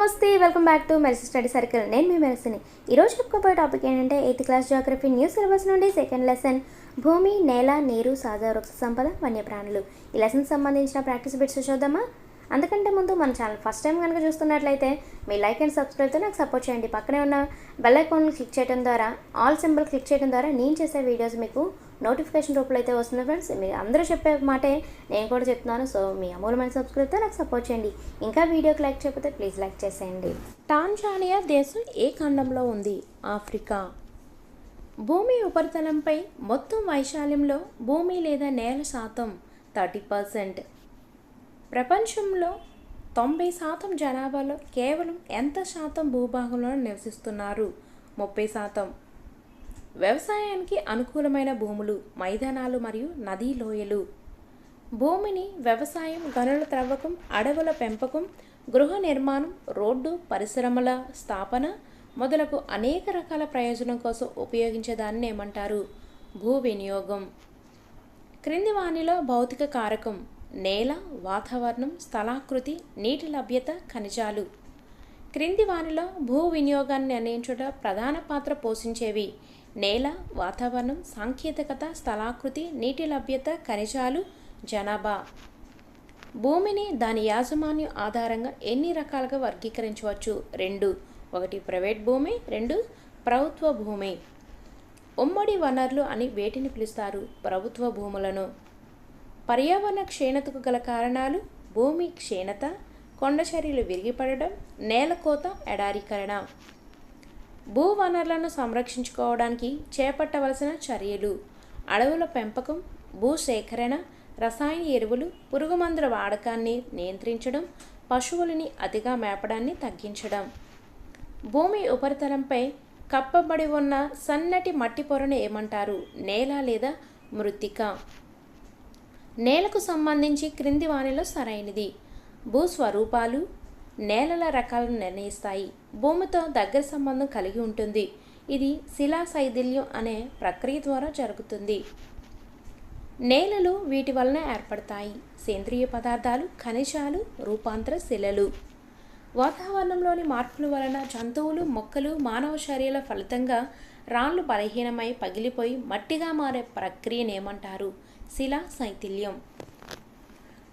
నమస్తే welcome back to Merisi study circle. నేను మీ మెరిసిని. ఈరోజు చెప్పుకోబోయే టాపిక్ ఏంటంటే eighth class geography new syllabus నుండి సెకండ్ లెసన్. భూమి నేల నీరు సహజ వృక్ష సంపద వన్యప్రాణులు. ఈ లెసన్ సంబంధించిన ప్రాక్టీస్ బిట్స్ చూద్దామా? అందుకంటే ముందు మన ఛానల్ ఫస్ట్ టైం కనుక చూస్తున్నట్లయితే మీ లైక్ అండ్ సబ్స్క్రైబ్తో నాకు సపోర్ట్ చేయండి. పక్కనే ఉన్న బెల్ ఐకాన్ క్లిక్ చేయడం ద్వారా ఆల్ సింబల్ క్లిక్ చేయడం ద్వారా నేను చేసే వీడియోస్ మీకు నోటిఫికేషన్ రూపంలో అయితే వస్తుంది ఫ్రెండ్స్. మీరు అందరూ చెప్పే మాటే నేను కూడా చెప్తున్నాను. సో మీ అమూలమైన సబ్స్క్రైబ్తో నాకు సపోర్ట్ చేయండి. ఇంకా వీడియోకి లైక్ చేయకపోతే ప్లీజ్ లైక్ చేసేయండి. టాంజానియా దేశం ఏ ఖండంలో ఉంది? ఆఫ్రికా. భూమి ఉపరితలంపై మొత్తం వైశాల్యంలో భూమి లేదా నేల శాతం థర్టీ పర్సెంట్. ప్రపంచంలో తొంభై శాతం జనాభాలో కేవలం ఎంత శాతం భూభాగంలో నివసిస్తున్నారు? ముప్పై శాతం. వ్యవసాయానికి అనుకూలమైన భూములు మైదానాలు మరియు నదీ లోయలు. భూమిని వ్యవసాయం గనుల త్రవ్వకం అడవుల పెంపకం గృహ నిర్మాణం రోడ్డు పరిశ్రమల స్థాపన మొదలగు అనేక రకాల ప్రయోజనం కోసం ఉపయోగించేదాన్ని ఏమంటారు? భూ వినియోగం. క్రింది వాణిలో భౌతిక కారకం. నేల వాతావరణం స్థలాకృతి నీటి లభ్యత ఖనిజాలు. క్రింది వానిలో భూ వినియోగాన్ని నిర్ణయించుట ప్రధాన పాత్ర పోషించేవి. నేల వాతావరణం సాంకేతికత స్థలాకృతి నీటి లభ్యత ఖనిజాలు జనాభా. భూమిని దాని యాజమాన్యం ఆధారంగా ఎన్ని రకాలుగా వర్గీకరించవచ్చు? రెండు. ఒకటి ప్రైవేట్ భూమి రెండు ప్రభుత్వ భూమి. ఉమ్మడి వనరులు అని వేటిని పిలుస్తారు? ప్రభుత్వ భూములను. పర్యావరణ క్షీణతకు గల కారణాలు భూమి క్షీణత కొండ చర్యలు విరిగిపడడం నేలకోత ఎడారీకరణ. భూ వనరులను సంరక్షించుకోవడానికి చేపట్టవలసిన చర్యలు. అడవుల పెంపకం భూసేకరణ రసాయన ఎరువులు పురుగుమందుల వాడకాన్ని నియంత్రించడం పశువులని అతిగా మేపడాన్ని తగ్గించడం. భూమి ఉపరితలంపై కప్పబడి ఉన్న సన్నటి మట్టి పొరను ఏమంటారు? నేల లేదా మృత్తిక నేలకు సంబంధించి క్రింది వానిలో సరైనది. భూస్వరూపాలు నేలల రకాలను నిర్ణయిస్తాయి. భూమితో దగ్గర సంబంధం కలిగి ఉంటుంది. ఇది శిలా శైథిల్యం అనే ప్రక్రియ ద్వారా జరుగుతుంది. నేలలు వీటి వలన ఏర్పడతాయి. సేంద్రియ పదార్థాలు ఖనిజాలు రూపాంతర శిలలు. వాతావరణంలోని మార్పుల వలన జంతువులు మొక్కలు మానవ చర్యల ఫలితంగా రాళ్ళు బలహీనమై పగిలిపోయి మట్టిగా మారే ప్రక్రియనేమంటారు శిలా శైథిల్యం.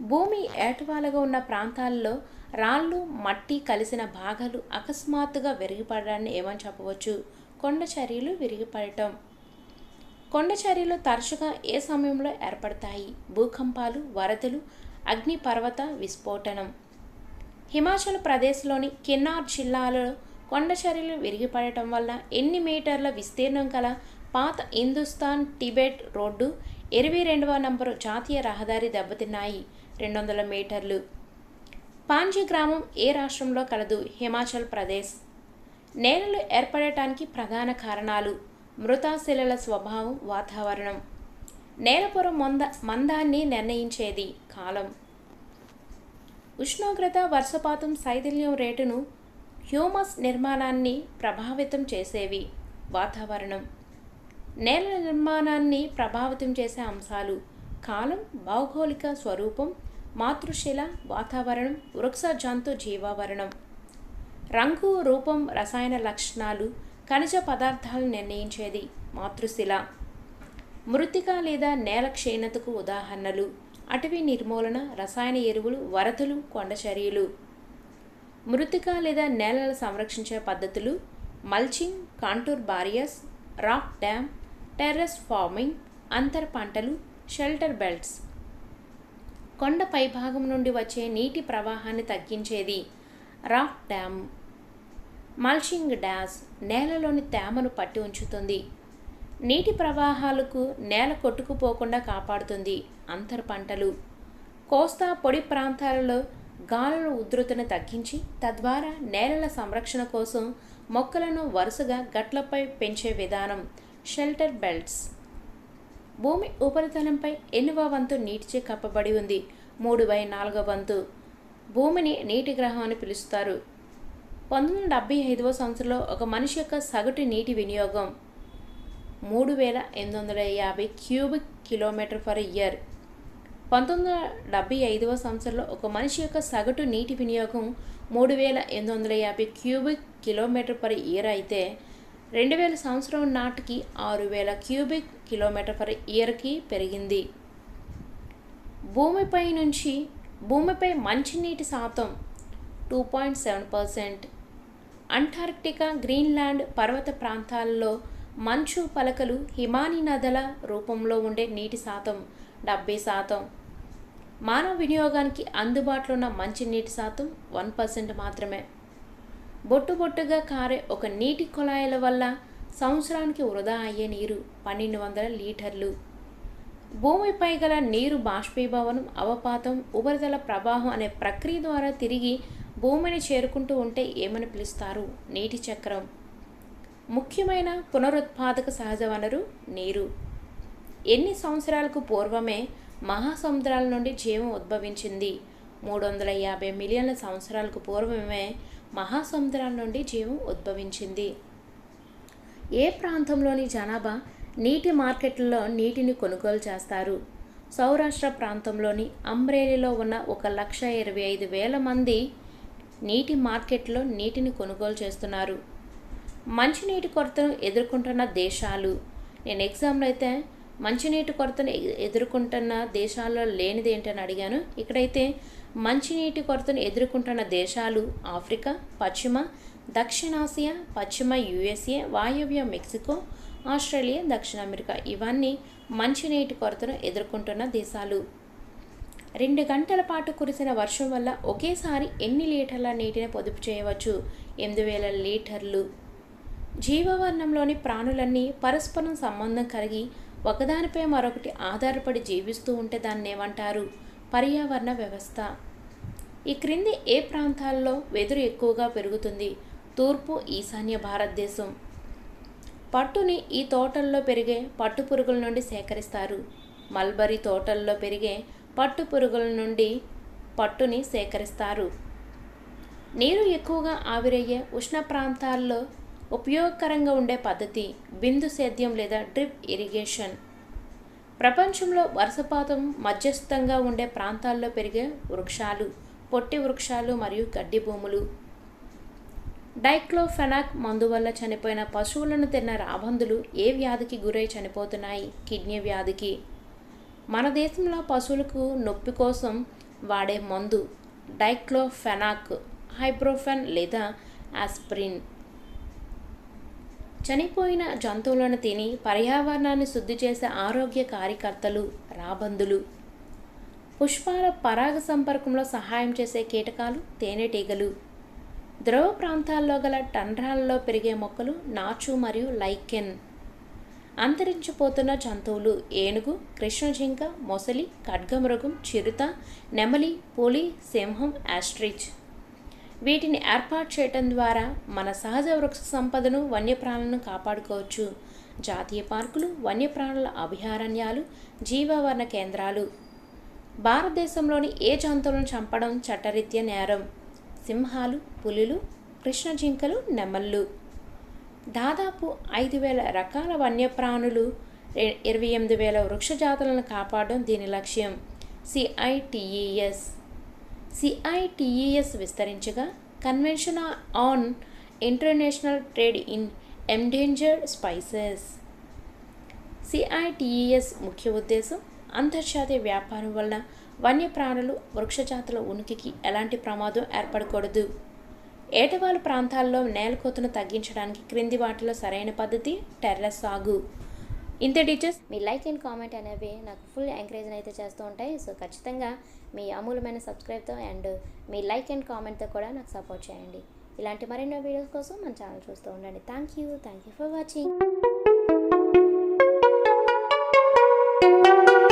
భూమి ఏటవాలుగా ఉన్న ప్రాంతాల్లో రాళ్ళు మట్టి కలిసిన భాగాలు అకస్మాత్తుగా విరిగిపడడాన్ని ఏమని చెప్పవచ్చు? కొండ చర్యలు విరిగిపడటం. కొండ చర్యలు తరచుగా ఏ సమయంలో ఏర్పడతాయి? భూకంపాలు వరదలు అగ్నిపర్వత విస్ఫోటనం. హిమాచల్ ప్రదేశ్లోని కిన్నార్ జిల్లాలో కొండ చర్యలు విరిగిపడటం వల్ల ఎన్ని మీటర్ల విస్తీర్ణం గల పాత హిందుస్థాన్ టిబెట్ రోడ్డు ఇరవై రెండవ నంబరు జాతీయ రహదారి దెబ్బతిన్నాయి. రెండు వందల మీటర్లు. పాంజీ గ్రామం ఏ రాష్ట్రంలో కలదు? హిమాచల్ ప్రదేశ్. నేలలు ఏర్పడటానికి ప్రధాన కారణాలు. మృతాశిలల స్వభావం వాతావరణం. నేలపొర మంద మందాన్ని నిర్ణయించేది కాలం. ఉష్ణోగ్రత వర్షపాతం శైథిల్యం రేటును హ్యూమస్ నిర్మాణాన్ని ప్రభావితం చేసేవి వాతావరణం. నేల నిర్మాణాన్ని ప్రభావితం చేసే అంశాలు కాలం భౌగోళిక స్వరూపం మాతృశిల వాతావరణం వృక్ష జంతు జీవావరణం. రంగు రూపం రసాయన లక్షణాలు ఖనిజ పదార్థాలను నిర్ణయించేది మాతృశిల. మృతిక లేదా నేల క్షీణతకు ఉదాహరణలు. అటవీ నిర్మూలన రసాయన ఎరువులు వరదలు కొండ చర్యలు. మృతిక లేదా నేలలు సంరక్షించే పద్ధతులు mulching contour barriers rock dam terrace farming అంతర్ పంటలు షెల్టర్ బెల్ట్స్. కొండ పైభాగం నుండి వచ్చే నీటి ప్రవాహాన్ని తగ్గించేది రాక్ డ్యామ్. మల్చింగ్ డ్యాస్ నేలలోని తేమను పట్టి ఉంచుతుంది. నీటి ప్రవాహాలకు నేల కొట్టుకుపోకుండా కాపాడుతుంది అంతర్ పంటలు. కోస్తా పొడి ప్రాంతాలలో గాలుల ఉధృతను తగ్గించి తద్వారా నేలల సంరక్షణ కోసం మొక్కలను వరుసగా గట్లపై పెంచే విధానం షెల్టర్ బెల్ట్స్. భూమి ఉపరితలంపై ఎనివ వంతు నీటిచే కప్పబడి ఉంది. మూడు బై నాలుగవ వంతు భూమిని నీటి గ్రహం అని పిలుస్తారు. పంతొమ్మిది వందల డెబ్బై ఐదవ సంవత్సరంలో ఒక మనిషి యొక్క సగటు నీటి వినియోగం మూడు వేల ఎనిమిది వందల యాభై క్యూబిక్ కిలోమీటర్ ఫర్ ఇయర్. పంతొమ్మిది వందల డెబ్బై ఐదవ సంవత్సరంలో ఒక మనిషి యొక్క సగటు నీటి వినియోగం మూడు వేల ఎనిమిది వందల యాభై క్యూబిక్ కిలోమీటర్ పర్ ఇయర్ అయితే రెండు వేల సంవత్సరం నాటికి ఆరు వేల క్యూబిక్ కిలోమీటర్ పర్ ఇయర్కి పెరిగింది. భూమిపై నుంచి భూమిపై మంచినీటి శాతం two point seven percent. Antarctica Greenland పర్వత ప్రాంతాల్లో మంచు పలకలు హిమానీ నదల రూపంలో ఉండే నీటి శాతం డెబ్బై శాతం. మానవ వినియోగానికి అందుబాటులో ఉన్న మంచినీటి శాతం వన్ పర్సెంట్ మాత్రమే. బొట్టు బొట్టుగా కారే ఒక నీటి కుళాయిల వల్ల సంవత్సరానికి వృధా అయ్యే నీరు పన్నెండు వందల లీటర్లు. భూమిపై గల నీరు బాష్పీభవనం అవపాతం ఉపరితల ప్రవాహం అనే ప్రక్రియ ద్వారా తిరిగి భూమిని చేరుకుంటూ ఉంటే ఏమని పిలుస్తారు? నీటి చక్రం. ముఖ్యమైన పునరుత్పాదక సహజ వనరు నీరు. ఎన్ని సంవత్సరాలకు పూర్వమే మహాసముద్రాల నుండి జీవం ఉద్భవించింది. మూడు వందల యాభై మిలియన్ల సంవత్సరాలకు పూర్వమే మహాసముద్రాల నుండి జీవం ఉద్భవించింది. ఏ ప్రాంతంలోని జనాభా నీటి మార్కెట్లలో నీటిని కొనుగోలు చేస్తారు? సౌరాష్ట్ర ప్రాంతంలోని అంబ్రేలిలో ఉన్న ఒక లక్ష ఇరవై ఐదు వేల మంది నీటి మార్కెట్లో నీటిని కొనుగోలు చేస్తున్నారు. మంచినీటి కొరతను ఎదుర్కొంటున్న దేశాలు. నేను ఎగ్జామ్లో అయితే మంచినీటి కొరతను ఎదుర్కొంటున్న దేశాల్లో లేనిది ఏంటని అడిగాను. ఇక్కడైతే మంచినీటి కొరతను ఎదుర్కొంటున్న దేశాలు ఆఫ్రికా పశ్చిమ దక్షిణాసియా పశ్చిమ యుఎస్ఏ వాయవ్య మెక్సికో ఆస్ట్రేలియా దక్షిణ అమెరికా ఇవన్నీ మంచినీటి కొరతను ఎదుర్కొంటున్న దేశాలు. రెండు గంటల పాటు కురిసిన వర్షం వల్ల ఒకేసారి ఎన్ని లీటర్ల నీటిని పొదుపు చేయవచ్చు? ఎనిమిది వేల లీటర్లు. జీవవర్ణంలోని ప్రాణులన్నీ పరస్పరం సంబంధం కలిగి ఒకదానిపై మరొకటి ఆధారపడి జీవిస్తూ ఉంటే దాన్ని ఏమంటారు? పర్యావరణ వ్యవస్థ. ఈ క్రింది ఏ ప్రాంతాల్లో వెదురు ఎక్కువగా పెరుగుతుంది? తూర్పు ఈశాన్య భారతదేశం. పట్టుని ఈ తోటల్లో పెరిగే పట్టు పురుగుల నుండి సేకరిస్తారు. మల్బరీ తోటల్లో పెరిగే పట్టు పురుగుల నుండి పట్టుని సేకరిస్తారు. నీరు ఎక్కువగా ఆవిరయ్యే ఉష్ణ ప్రాంతాల్లో ఉపయోగకరంగా ఉండే పద్ధతి బిందు సేద్యం లేదా డ్రిప్ ఇరిగేషన్. ప్రపంచంలో వర్షపాతం మధ్యస్థంగా ఉండే ప్రాంతాల్లో పెరిగే వృక్షాలు పొట్టి వృక్షాలు మరియు గడ్డి భూములు. డైక్లోఫెనాక్ మందు వల్ల చనిపోయిన పశువులను తిన్న రాబందులు ఏ వ్యాధికి గురై చనిపోతున్నాయి? కిడ్నీ వ్యాధికి. మన దేశంలో పశువులకు నొప్పి కోసం వాడే మందు డైక్లోఫెనాక్ హైబ్రోఫెన్ లేదా ఆస్ప్రిన్. చనిపోయిన జంతువులను తిని పర్యావరణాన్ని శుద్ధి చేసే ఆరోగ్య కార్యకర్తలు రాబందులు. పుష్పాల పరాగ సంపర్కంలో సహాయం చేసే కీటకాలు తేనెటీగలు. ద్రవ ప్రాంతాల్లో గల టండ్రాలలో పెరిగే మొక్కలు నాచు మరియు లైకెన్. అంతరించిపోతున్న జంతువులు ఏనుగు కృష్ణజింక మొసలి ఖడ్గమృగం చిరుత నెమలి పులి సింహం యాస్ట్రిచ్ వీటిని ఏర్పాటు చేయటం ద్వారా మన సహజ వృక్ష సంపదను వన్యప్రాణులను కాపాడుకోవచ్చు. జాతీయ పార్కులు వన్యప్రాణుల అభయారణ్యాలు జీవవర్ణ కేంద్రాలు. భారతదేశంలోని ఏ జంతువులను చంపడం చట్టరీత్యా నేరం? సింహాలు పులులు కృష్ణ జింకలు నెమళ్ళు. దాదాపు ఐదు వేల రకాల వన్యప్రాణులు ఇరవై ఎనిమిది వేల వృక్ష జాతులను కాపాడడం దీని లక్ష్యం. CITES CITES విస్తరించగా convention on international trade in endangered spices CITES ముఖ్య ఉద్దేశం అంతర్జాతీయ వ్యాపారం వలన వన్యప్రాణులు వృక్షజాతుల ఉనికికి ఎలాంటి ప్రమాదం ఏర్పడకూడదు. ఏటవాలు ప్రాంతాల్లో నేలకోతను తగ్గించడానికి క్రింది వాటిలో సరైన పద్ధతి టెర్రస్ సాగు. ఇంతే టీచర్స్? మీ లైక్ అండ్ కామెంట్ అనేవి నాకు ఫుల్ ఎంకరేజ్ అయితే చేస్తూ ఉంటాయి. సో ఖచ్చితంగా మీ అమూలమైన సబ్స్క్రైబ్తో అండ్ మీ లైక్ అండ్ కామెంట్తో కూడా నాకు సపోర్ట్ చేయండి. ఇలాంటి మరెన్నో వీడియోస్ కోసం మన ఛానల్ చూస్తూ ఉండండి. Thank you. Thank you for watching.